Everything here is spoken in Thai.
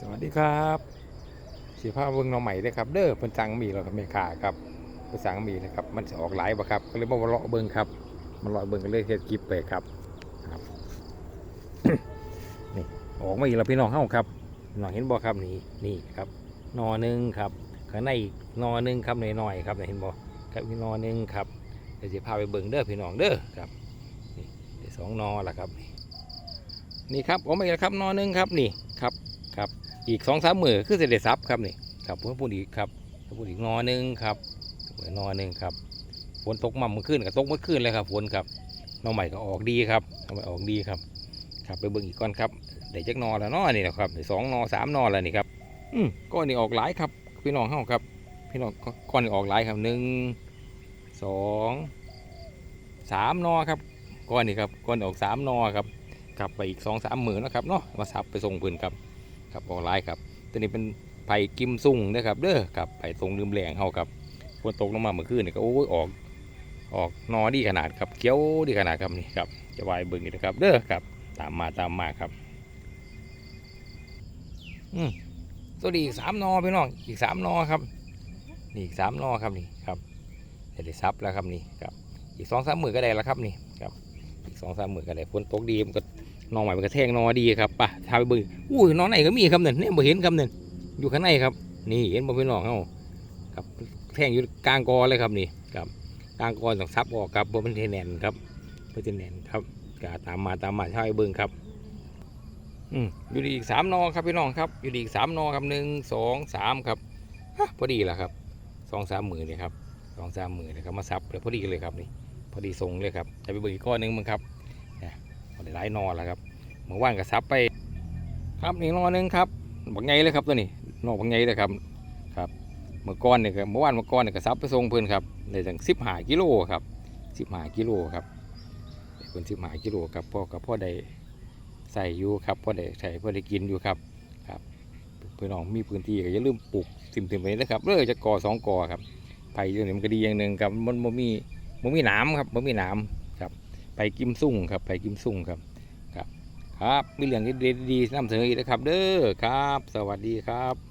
สวัสดีครับสีผ้าเบิ้งน้องใหม่เลยครับ เด้อเพิ่นสั่งมีแล้วครับเมคาครับเพิ่นสั่งมีนะครับ มันจะออกหลายบ่ครับ ก็เลยมาเลาะเบิ้งครับมาเลาะเบิ้งก็เลยเฮ็ดคลิปไปครับครับ นี่ออกมาอีกแล้วพี่น้องเฮาครับน้องเห็นบ่ครับนี่นี่ครับนอหนึ่งครับข้างในอีกนอหนึ่งครับน้อยๆครับเห็นบ่ครับมีนอหนึ่งครับเดี๋ยวสิพาไปเบิ้งเด้อพี่น้องเด้อครับนี่สองนอแล้วครับ นี่ครับออกมาอีกแล้วครับนอหนึ่งครับนี่ครับครับ อีกสองสามมือคือเสด็จซับครับนี่ครับพูดอีกครับพูดอีกนอหนึ่งครับหมือนอหนึ่งครับฝนตกมาเมื่อคืนกับตกเมื่อคืนเลยครับฝนครับหนอใหม่ก็ออกดีครับหนอใหม่ออกดีครับ ครับไปเบิ่งอีกก้อนครับเดี๋ยวจักนอแล้วนอนี่นะครับได้สองนอสามนอแล้วนี่ครับอืมก้อนนี้ออกหลายครับ พี่น้องเฮาครับ พี่น้องก้อนนี้ออกหลายครับหนึ่งสองสามนอครับก้อนนี้ครับก้อนออกสามนอครับกลับไปอีกสองสามหมื่นแล้วครับเนาะมาสับไปส่งปืนครับ ครับออนไลน์ครับตัวนี้เป็นไผ่กิมซุ่งนะครับเด้อครับไผ่ทรงลืมแหลงเฮาครับฝนตกลงมาเมื่อคืนนี่ก็โอ้ยออกออกนอดีขนาดครับเขียวดีขนาดครับนี่ครับจะวายเบิ่งนี่นะครับเด้อครับตามมาตามมาครับอืมตัวนี้อีกสามนอพี่น้องอีกสามนอครับนี่อีกสามนอครับนี่ครับจะได้ซับแล้วครับนี่ครับ อีกสองสามหมื่นก็ได้แล้วครับนี่ครับ อีกสองสามหมื่นก็ได้ฝนตกดีมันก็นอใหม่มันกระแท่งนอดีครับป่ะ ทาไปเบิ่งอุ้ยนอไหนก็มีครับเนี่ยเนี่ยบ่เห็นครับเนี่ยอยู่ข้างในครับ นี่เห็นบ่พี่น้องเฮาครับแท่งอยู่กลางกอเลยครับนี่ครับกลางกอต้องซับออกครับบ่มันสิแน่นครับบ่สิแน่นครับก็ตามมาตามมาทาไปเบิ่งครับอืมอยู่ดีอีกสามนอครับพี่น้องครับ อยู่ดีอีกสามนอครับหนึ่งสองสามครับฮะพอดีแหละครับสองสามหมื่นเลยครับสองสามหมื่นเลยครับมาซับแล้วพอดีเลยครับนี่พอดีทรงเลยครับจะไปเบิ่งอีกก้อนหนึงมั้งครับพอได้หลายนอแล้วครับเมื่อว่านก็ซับไป ครับนี่นอหนึงครับบักไงเลยครับตัวนี้นอบักไงเลยครับครับเมื่อก่อนเนี่ยครับเมื่อวานเมื่อก่อนเนี่ยก็ซับไปส่งเพื่อนครับได้ถึงสิบห้ากิโลครับสิบห้ากิโลครับเพิ่นสิบห้ากิโลครับพ่อกับพ่อได้ใส่อยู่ครับพ่อได้ใส่พ่อได้กินอยู่ครับครับเพื่อนน้องมีพื้นที่ก็อย่าลืมปลูกสิ่มๆไปนะครับเรื่อจะก่อสองก่อครับไผ่ตัวนี้มันก็ดีอย่างหนึ่งครับมันมันมีมันมีหน้ำครับมันมีหน้ำไปกิมซุ่งครับไปกิมซุ่งครับ ครับมีเรื่องดีๆนำเสนออีกนะครับ เด้อครับ สวัสดีครับ